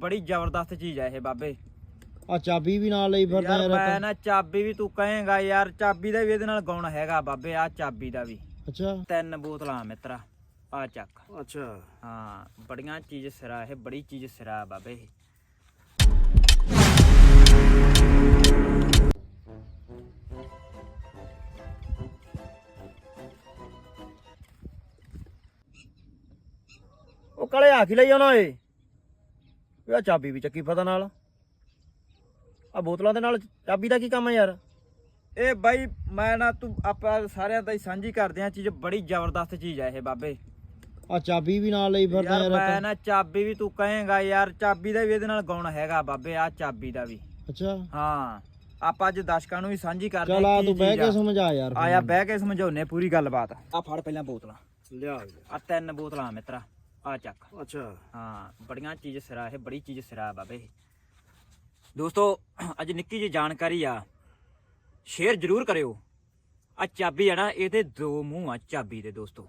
ਬੜੀ ਜ਼ਬਰਦਸਤ ਚੀਜ਼ ਹੈ ਇਹ ਬਾਬੇ। ਆ ਚਾਬੀ ਵੀ ਨਾਲ ਲਈ ਫਿਰਦਾ ਯਾਰ ਮੈਂ। ਨਾ ਚਾਬੀ ਵੀ ਤੂੰ ਕਹੇਗਾ ਯਾਰ ਚਾਬੀ ਦਾ ਵੀ ਇਹਦੇ ਨਾਲ ਗੁਣ ਹੈਗਾ ਬਾਬੇ ਆ ਚਾਬੀ ਦਾ ਵੀ। ਅੱਛਾ। ਤਿੰਨ ਬੋਤਲਾਂ ਮਿੱਤਰਾ ਆ ਚੱਕ। ਅੱਛਾ। ਹਾਂ ਬੜੀਆਂ ਚੀਜ਼ ਸਿਰਾ ਇਹ ਬੜੀ ਚੀਜ਼ ਸਿਰਾ ਬਾਬੇ। ਇਹ ਉਹ ਕਲੇ ਆ ਕੀ ਲਈ ਆਉਣਾ ਏ ਇਹ ਚਾਬੀ ਵੀ ਚੱਕੀ ਪਤਾ ਨਾਲ। ਆ ਬੋਤਲਾਂ ਦੇ ਨਾਲ ਚਾਬੀ ਦਾ ਕੀ ਕੰਮ ਹੈ ਯਾਰ? ਇਹ ਬਾਈ ਮੈਂ ਨਾ ਤੂੰ ਆਪਾਂ ਸਾਰਿਆਂ ਦਾ ਹੀ ਸਾਂਝੀ ਕਰਦੇ ਆ ਚੀਜ਼ ਬੜੀ ਜ਼ਬਰਦਸਤ ਚੀਜ਼ ਹੈ ਇਹ ਬਾਬੇ। ਆ ਚਾਬੀ ਵੀ ਨਾਲ ਲਈ ਫਿਰਦਾ ਯਾਰ ਮੈਂ। ਨਾ ਚਾਬੀ ਵੀ ਤੂੰ ਕਹੇਗਾ ਯਾਰ ਚਾਬੀ ਦਾ ਵੀ ਇਹਦੇ ਨਾਲ ਗੁਣ ਹੈਗਾ ਬਾਬੇ ਆ ਚਾਬੀ ਦਾ ਵੀ। ਅੱਛਾ। ਹਾਂ ਆਪਾਂ ਅੱਜ ਦਰਸ਼ਕਾਂ ਨੂੰ ਵੀ ਸਾਂਝੀ ਕਰਦੇ ਚਲ ਆ ਕੀ ਤੂੰ ਬਹਿ ਕੇ ਆ। ਸਮਝਾ ਯਾਰ ਆਇਆ। ਬਹਿ ਕੇ ਸਮਝਾਉਨੇ ਪੂਰੀ ਗੱਲਬਾਤ। ਆ ਫੜ ਪਹਿਲਾਂ ਬੋਤਲਾਂ। ਲਿਆ ਆ ਤਿੰਨ ਬੋਤਲਾਂ ਮਿੱਤਰਾ। ਆ ਚੱਕ। ਅੱਛਾ। ਹਾਂ ਬੜੀਆਂ ਚੀਜ਼ ਸਿਰਾ ਇਹ ਬੜੀ ਚੀਜ਼ ਸਿਰਾ ਬਾਬੇ। ਦੋਸਤੋ ਅੱਜ ਨਿੱਕੀ ਜਿਹੀ ਜਾਣਕਾਰੀ ਆ। ਸ਼ੇਅਰ ਜ਼ਰੂਰ ਕਰਿਓ। ਆ ਚਾਬੀ ਆ ਨਾ ਇਹਦੇ ਦੋ ਮੂੰਹ ਆ ਚਾਬੀ ਦੇ ਦੋਸਤੋ।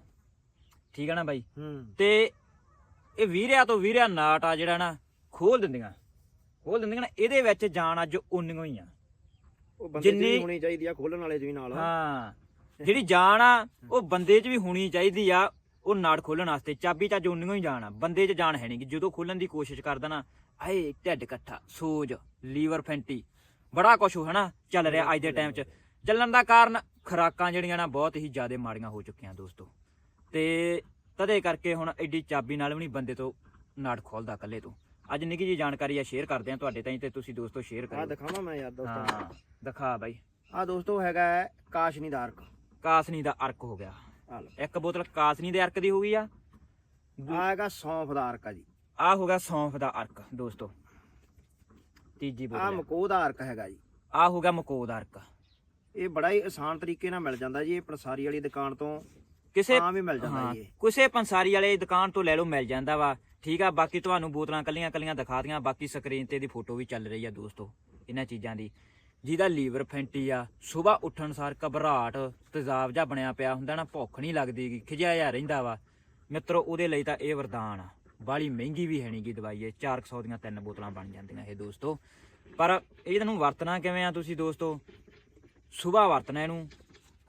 ਠੀਕ ਆ ਨਾ ਬਾਈ? ਹੂੰ। ਤੇ ਇਹ ਵੀਰਿਆ ਤੋਂ ਵੀਰਿਆ ਨਾਟ ਆ ਜਿਹੜਾ ਨਾ ਖੋਲ ਦਿੰਦੀਆਂ। ਖੋਲ ਦਿੰਦੀਆਂ ਨਾ ਇਹਦੇ ਵਿੱਚ ਜਾਨ ਅੱਜ ਉਨੀਓ ਹੀ ਆ। ਉਹ ਬੰਦੇ ਦੀ ਹੋਣੀ ਚਾਹੀਦੀ ਆ ਖੋਲਣ ਵਾਲੇ ਚ ਵੀ ਨਾਲ ਹਾਂ। ਜਿਹੜੀ ਜਾਨ ਆ ਉਹ ਬੰਦੇ 'ਚ ਵੀ ਹੋਣੀ ਚਾਹੀਦੀ ਆ ਉਹ ਨਾੜ ਖੋਲਣ ਵਾਸਤੇ ਚਾਬੀ ਤਾਂ ਜੋਨੀਓ ਹੀ ਆ। ਬੰਦੇ 'ਚ ਜਾਨ ਹੈ ਨਹੀਂ ਜਦੋਂ ਖੋਲਣ ਦੀ ਕੋਸ਼ਿਸ਼ ਕਰਦਾ ਨਾ ਆਏ ਢਿੱਡ ਇਕੱਠਾ ਸੋਜ ਲੀਵਰ ਫੈਂਟੀ ਬੜਾ ਕੁਝ ਹਨਾ ਚੱਲ ਰਿਹਾ ਅੱਜ ਦੇ ਟਾਈਮ 'ਚ। ਚੱਲਣ ਦਾ ਕਾਰਨ ਖਰਾਕਾਂ ਜਿਹੜੀਆਂ ਨਾ ਬਹੁਤ ਹੀ ਜ਼ਿਆਦਾ ਮਾੜੀਆਂ ਹੋ ਚੁੱਕੀਆਂ ਦੋਸਤੋ। ਤੇ ਤਦੇ ਕਰਕੇ ਹੁਣ ਐਡੀ ਚਾਬੀ ਨਾਲ ਵੀ ਨਹੀਂ ਬੰਦੇ ਤੋਂ ਨਾੜ ਖੋਲਦਾ ਇਕੱਲੇ ਤੋਂ। ਅੱਜ ਨਿੱਕੀ ਜੀ ਜਾਣਕਾਰੀ ਆ ਸ਼ੇਅਰ ਕਰਦੇ ਆ ਤੁਹਾਡੇ ਤਾਈਂ ਤੇ ਤੁਸੀਂ ਦੋਸਤੋ ਸ਼ੇਅਰ ਆ ਕਰੋ ਦਿਖਾਵਾਂ ਮੈਂ ਯਾਰ ਦੋਸਤਾਂ। ਹਾਂ ਦਿਖਾ ਬਾਈ। ਆ ਦੋਸਤੋ ਹੈਗਾ ਹੈ ਕਾਸ਼ਨੀ ਦਾ ਅਰਕ ਕਾਸਨੀ ਦਾ ਅਰਕ ਹੋ ਗਿਆ। ਆ ਲਓ ਇੱਕ ਬੋਤਲ ਕਾਸਨੀ ਦੇ ਅਰਕ ਦੀ ਹੋ ਗਈ ਆ। ਆ ਹੈਗਾ ਸੌਂਫ ਦਾ ਅਰਕ ਆ ਜੀ। ਆ ਹੋ ਗਿਆ ਸੌਂਫ ਦਾ ਅਰਕ ਦੋਸਤੋ। ਤੀਜੀ ਆ। ਬੋਤਲ ਮਕੋ ਦਾ ਅਰਕ ਹੈਗਾ ਜੀ। ਆ ਹੋ ਗਿਆ ਮਕੋ ਦਾ ਅਰਕ। ਇਹ ਬੜਾ ਹੀ ਆਸਾਨ ਤਰੀਕੇ ਨਾਲ ਮਿਲ ਜਾਂਦਾ ਜੀ ਇਹ ਪਨਸਾਰੀ ਵਾਲੀ ਦੁਕਾਨ ਤੋਂ ਕਿਸੇ ਆਮ ਹੀ ਮਿਲ ਜਾਂਦਾ ਹਾਂ, ਜੀ ਇਹ। ਕਿਸੇ ਪੰਸਾਰੀ ਵਾਲੇ ਦੁਕਾਨ ਤੋਂ ਲੈ ਲਓ ਮਿਲ ਜਾਂਦਾ ਵਾ। ਠੀਕ ਆ ਬਾਕੀ ਤੁਹਾਨੂੰ ਬੋਤਲਾਂ ਕੱਲੀਆਂ ਕੱਲੀਆਂ ਦਿਖਾ ਦੀਆਂ ਬਾਕੀ ਸਕਰੀਨ ਤੇ ਦੀ ਫੋਟੋ ਵੀ ਚੱਲ ਰਹੀ ਆ ਦੋਸਤੋ ਇਹਨਾਂ ਚੀਜ਼ਾਂ ਦੀ। ਜਿਹਦਾ ਲੀਵਰ ਫੈਂਟੀ ਆ। ਸਵੇਰ ਉੱਠਣ ਸਾਰ ਘਬਰਾਹਟ ਤੇਜ਼ਾਬ ਜਿਹਾ ਬਣਿਆ ਪਿਆ ਹੁੰਦਾ ਨਾ ਭੁੱਖ ਨਹੀਂ ਲੱਗਦੀ ਖਿਜਿਆ ਜਿਹਾ ਰਹਿੰਦਾ ਵਾ। ਮਿੱਤਰੋ ਉਹਦੇ ਲਈ ਤਾਂ ਇਹ ਵਰਦਾਨ ਆ। ਬਾਲੀ ਮਹਿੰਗੀ ਵੀ ਹੈ ਨਹੀਂਗੀ ਦਵਾਈ ਇਹ 400 ਦੀਆਂ ਤਿੰਨ ਬੋਤਲਾਂ ਬਣ ਜਾਂਦੀਆਂ ਇਹ ਦੋਸਤੋ। ਪਰ ਇਹ ਨੂੰ ਵਰਤਣਾ ਕਿਵੇਂ ਆ ਤੁਸੀਂ ਦੋਸਤੋ? ਸਵੇਰ ਵਰਤਣਾ ਇਹਨੂੰ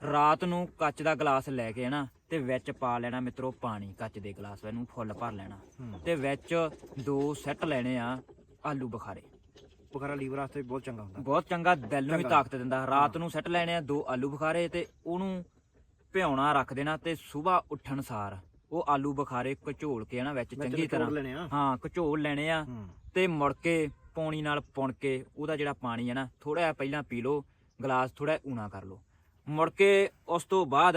ਰਾਤ ਨੂੰ ਕੱਚ ਦਾ ਗਲਾਸ ਲੈ ਕੇ ਨਾ ਤੇ ਵਿੱਚ ਪਾ ਲੈਣਾ ਮਿੱਤਰੋ ਪਾਣੀ ਕੱਚ ਦੇ ਗਲਾਸ ਵਿੱਚ ਨੂੰ ਫੁੱਲ ਭਰ ਲੈਣਾ। ਤੇ ਵਿੱਚ ਦੋ ਸੈੱਟ ਲੈਣੇ ਆ ਆਲੂ ਬੁਖਾਰੇ। ਬੁਖਾਰਾ ਲੀਵਰ ਵਾਸਤੇ ਬਹੁਤ ਚੰਗਾ ਹੁੰਦਾ। ਬਹੁਤ ਚੰਗਾ ਦਿਲ ਨੂੰ ਵੀ। ਤਾਕਤ ਦਿੰਦਾ। ਰਾਤ ਨੂੰ ਸੈੱਟ ਲੈਣੇ ਆ ਦੋ ਆਲੂ ਬੁਖਾਰੇ ਤੇ ਉਹਨੂੰ ਭਿਉਣਾ ਰੱਖ ਦੇਣਾ ਤੇ ਸਵੇਰ ਉੱਠਣ ਸਾਰ। ਉਹ ਆਲੂ ਬੁਖਾਰੇ ਘਚੋਲ ਕੇ ਨਾ ਵਿੱਚ ਚੰਗੀ ਤਰ੍ਹਾਂ। ਹਾਂ ਘਚੋਲ ਲੈਣੇ ਆ ਤੇ ਮੁੜ ਕੇ ਪੌਣੀ ਨਾਲ ਪੁਣ ਕੇ ਉਹਦਾ ਜਿਹੜਾ ਪਾਣੀ ਹੈ ਨਾ ਥੋੜਾ ਜਿਹਾ ਪਹਿਲਾਂ ਪੀ ਲਓ ਗਲਾਸ ਥੋੜਾ ਊਣਾ ਕਰ ਲਓ। ਮੁੜ ਕੇ ਉਸ ਤੋਂ ਬਾਅਦ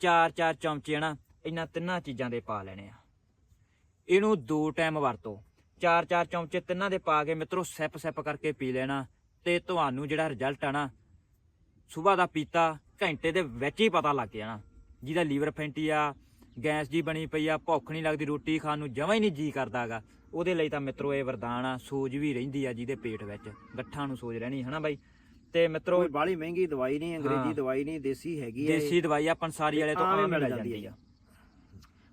ਚਾਰ ਚਾਰ ਚਮਚੇ ਨਾ ਇਹਨਾਂ ਤਿੰਨਾਂ ਚੀਜ਼ਾਂ ਦੇ ਪਾ ਲੈਣੇ ਆ। ਇਹਨੂੰ ਦੋ ਟਾਈਮ ਵਰਤੋ। ਚਾਰ ਚਾਰ ਚਮਚੇ ਤਿੰਨਾਂ ਦੇ ਪਾ ਕੇ ਮਿੱਤਰੋ ਸਿਪ ਸਿਪ ਕਰਕੇ ਪੀ ਲੈਣਾ ਤੇ ਤੁਹਾਨੂੰ ਜਿਹੜਾ ਰਿਜ਼ਲਟ ਆ ਨਾ ਸਵੇਰ ਦਾ ਪੀਤਾ ਘੰਟੇ ਦੇ ਵਿੱਚ ਹੀ ਪਤਾ ਲੱਗ ਜਾਣਾ। ਜਿਹਦਾ ਲੀਵਰ ਫੈਂਟੀ ਆ ਗੈਸ ਜੀ ਬਣੀ ਪਈ ਆ ਭੁੱਖ ਨਹੀਂ ਲੱਗਦੀ ਰੋਟੀ ਖਾਣ ਨੂੰ ਜਮਾਂ ਹੀ ਨਹੀਂ ਜੀ ਕਰਦਾਗਾ ਉਹਦੇ ਲਈ ਤਾਂ ਮਿੱਤਰੋ ਇਹ ਵਰਦਾਨ ਆ ਸੋਜ ਵੀ ਰਹਿੰਦੀ ਆ ਜਿਹਦੇ ਪੇਟ ਵਿੱਚ। ਗੱਠਾਂ ਨੂੰ ਸੋਜ ਰਹਿਣੀ ਹਨਾ ਬਾਈ? ਤੇ ਮਿੱਤਰੋ ਬਾਲੀ ਮਹਿੰਗੀ ਦਵਾਈ ਨਹੀਂ। ਅੰਗਰੇਜ਼ੀ ਦਵਾਈ ਨਹੀਂ ਦੇਸੀ ਹੈਗੀ ਹੈ ਦੇਸੀ ਦਵਾਈ ਆ ਪੰਸਾਰੀ ਵਾਲੇ ਤੋਂ ਆਮ ਮਿਲ ਜਾਂਦੀ ਆ।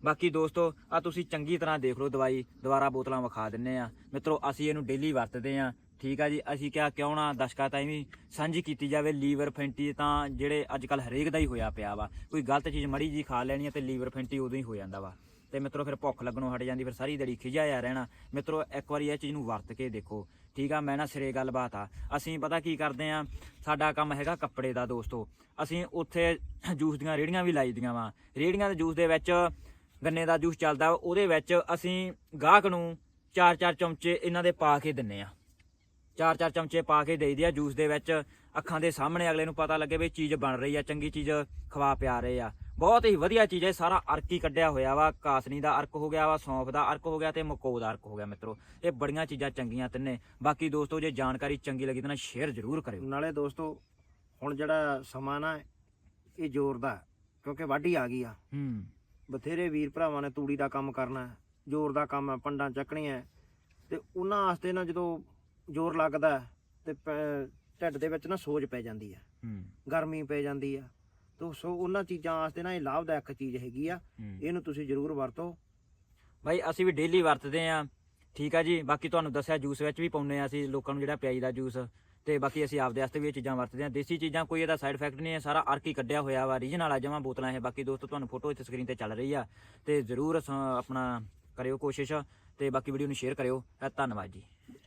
ਬਾਕੀ ਦੋਸਤੋ, ਆ ਤੁਸੀਂ ਚੰਗੀ ਤਰ੍ਹਾਂ ਦੇਖ ਲਓ ਦਵਾਈ, ਦੁਬਾਰਾ ਬੋਤਲਾਂ ਵਿਖਾ ਦਿੰਨੇ ਆ। ਮਿੱਤਰੋ, ਅਸੀਂ ਇਹਨੂੰ ਡੇਲੀ ਵਰਤਦੇ ਆ। ਠੀਕ ਆ ਜੀ, ਅਸੀਂ ਕਿਹਾ ਕਿਉਂ ਨਾ ਦਰਸ਼ਕਾਂ ਤਾਈਂ ਵੀ ਸਾਂਝੀ ਕੀਤੀ ਜਾਵੇ ਲੀਵਰ ਫੈਂਟੀ, ਤਾਂ ਜਿਹੜੇ ਅੱਜ ਕੱਲ ਹਰੇਕ ਦਾ ਹੀ ਹੋਇਆ ਪਿਆ ਵਾ। ਕੋਈ ਗਲਤ ਚੀਜ਼ ਮੜੀ ਜੀ ਖਾ ਲੈਣੀ ਆ ਤੇ ਲੀਵਰ ਫੈਂਟੀ ਉਦੋਂ ਹੀ ਹੋ ਜਾਂਦਾ ਵਾ। ਤੇ ਮਿੱਤਰੋ, ਫਿਰ ਭੁੱਖ ਲੱਗਣੋਂ ਹਟ ਜਾਂਦੀ, ਫਿਰ ਸਾਰੀ ਦਿਹਾੜੀ ਖਿਜਾਇਆ ਰਹਿਣਾ। ਮਿੱਤਰੋ, ਇੱਕ ਵਾਰੀ ਇਹ ਚੀਜ਼ ਨੂੰ ਵਰਤ ਕੇ ਦੇਖੋ। ਠੀਕ ਆ, ਮੈਂ ਨਾ ਸਿਰੇ ਗੱਲਬਾਤ ਆ। ਅਸੀਂ ਪਤਾ ਕੀ ਕਰਦੇ ਆ, ਸਾਡਾ ਕੰਮ ਹੈਗਾ ਕੱਪੜੇ ਦਾ ਦੋਸਤੋ। ਅਸੀਂ ਉੱਥੇ ਜੂਸ ਦੀਆਂ ਰੇੜੀਆਂ ਵੀ ਲਾਈ ਦੀਆਂ ਵਾ। ਰੇੜੀਆਂ ਦੇ ਜੂਸ ਦੇ ਵਿੱਚ ਗੰਨੇ ਦਾ ਜੂਸ ਚੱਲਦਾ ਉਹਦੇ ਵਿੱਚ ਅਸੀਂ ਗਾਹਕ ਨੂੰ ਚਾਰ ਚਾਰ ਚਮਚੇ ਇਹਨਾਂ ਦੇ ਪਾ ਕੇ ਦਿੰਨੇ ਆ। ਚਾਰ ਚਾਰ ਚਮਚੇ ਪਾ ਕੇ ਦੇਈਦੇ ਆ ਜੂਸ ਦੇ ਵਿੱਚ। ਅੱਖਾਂ ਦੇ ਸਾਹਮਣੇ ਅਗਲੇ ਨੂੰ ਪਤਾ ਲੱਗੇ ਵੀ ਚੀਜ਼ ਬਣ ਰਹੀ ਆ ਚੰਗੀ ਚੀਜ਼ ਖਵਾ ਪਿਆ ਰਹੇ ਆ। ਬਹੁਤ ਹੀ ਵਧੀਆ ਚੀਜ਼ ਹੈ ਸਾਰਾ ਅਰਕ ਹੀ ਕੱਢਿਆ ਹੋਇਆ ਵਾ। ਕਾਸਨੀ ਦਾ ਅਰਕ ਹੋ ਗਿਆ ਵਾ ਸੌਂਫ ਦਾ ਅਰਕ ਹੋ ਗਿਆ ਤੇ ਮਕੋ ਦਾ ਅਰਕ ਹੋ ਗਿਆ ਮਿੱਤਰੋ। ਇਹ ਬੜੀਆਂ ਚੀਜ਼ਾਂ ਚੰਗੀਆਂ ਤਿੰਨੇ। ਬਾਕੀ ਦੋਸਤੋ ਜੇ ਜਾਣਕਾਰੀ ਚੰਗੀ ਲੱਗੀ ਤਾਂ ਸ਼ੇਅਰ ਜ਼ਰੂਰ ਕਰਿਓ। ਨਾਲੇ ਦੋਸਤੋ ਹੁਣ ਜਿਹੜਾ ਸਮਾਂ ਨਾ ਇਹ ਜ਼ੋਰ ਦਾ ਕਿਉਂਕਿ ਵਾਢੀ ਆ ਗਈ ਆ। ਹੂੰ। ਬਥੇਰੇ ਵੀਰ ਭਰਾਵਾਂ ਨੇ ਤੂੜੀ ਦਾ ਕੰਮ ਕਰਨਾ ਹੈ, ਜ਼ੋਰ ਦਾ ਕੰਮ ਹੈ ਪੰਡਾਂ ਚੱਕਣੀਆਂ ਹੈ, ਤੇ ਉਹਨਾਂ ਵਾਸਤੇ ਨਾ ਜਦੋਂ ਜ਼ੋਰ ਲੱਗਦਾ ਤੇ ਢਿੱਡ ਦੇ ਵਿੱਚ ਨਾ ਸੋਜ ਪੈ ਜਾਂਦੀ ਹੈ। ਹੂੰ। ਗਰਮੀ ਪੈ ਜਾਂਦੀ ਆ ਤੋ ਸੋ ਉਹਨਾਂ ਚੀਜ਼ਾਂ ਵਾਸਤੇ ਨਾ ਇਹ ਲਾਭਦਾਇਕ ਚੀਜ਼ ਹੈਗੀ ਆ। ਇਹਨੂੰ ਤੁਸੀਂ ਜ਼ਰੂਰ ਵਰਤੋ। ਭਾਈ ਅਸੀਂ ਵੀ ਡੇਲੀ ਵਰਤਦੇ ਆ ਠੀਕ ਆ ਜੀ। ਬਾਕੀ ਤੁਹਾਨੂੰ ਦੱਸਿਆ ਜੂਸ ਵਿੱਚ ਵੀ ਪਾਉਂਦੇ ਆ ਅਸੀਂ ਲੋਕਾਂ ਨੂੰ ਜਿਹੜਾ ਪਿਆਈ ਦਾ ਜੂਸ ਤੇ ਬਾਕੀ ਅਸੀਂ ਆਪਦੇ ਵਾਸਤੇ ਵੀ ਇਹ ਚੀਜ਼ਾਂ ਵਰਤਦੇ ਹਾਂ। ਦੇਸੀ ਚੀਜ਼ਾਂ ਕੋਈ ਇਹਦਾ ਸਾਈਡ ਇਫੈਕਟ ਨਹੀਂ ਹੈ, ਸਾਰਾ ਅਰਕ ਹੀ ਕੱਢਿਆ ਹੋਇਆ ਵਾ। ਰੀਜਨਲ ਆ, ਜਮਾਂ ਬੋਤਲਾਂ ਇਹ। ਬਾਕੀ ਦੋਸਤੋ, ਤੁਹਾਨੂੰ ਫੋਟੋ ਇੱਥੇ ਸਕਰੀਨ ਤੇ ਚੱਲ ਰਹੀ ਆ। ਤੇ ਜ਼ਰੂਰ ਸ- ਆਪਣਾ ਕਰਿਓ ਕੋਸ਼ਿਸ਼ ਤੇ ਬਾਕੀ ਵੀਡੀਓ ਨੂੰ ਸ਼ੇਅਰ ਕਰਿਓ। ਧੰਨਵਾਦ ਜੀ।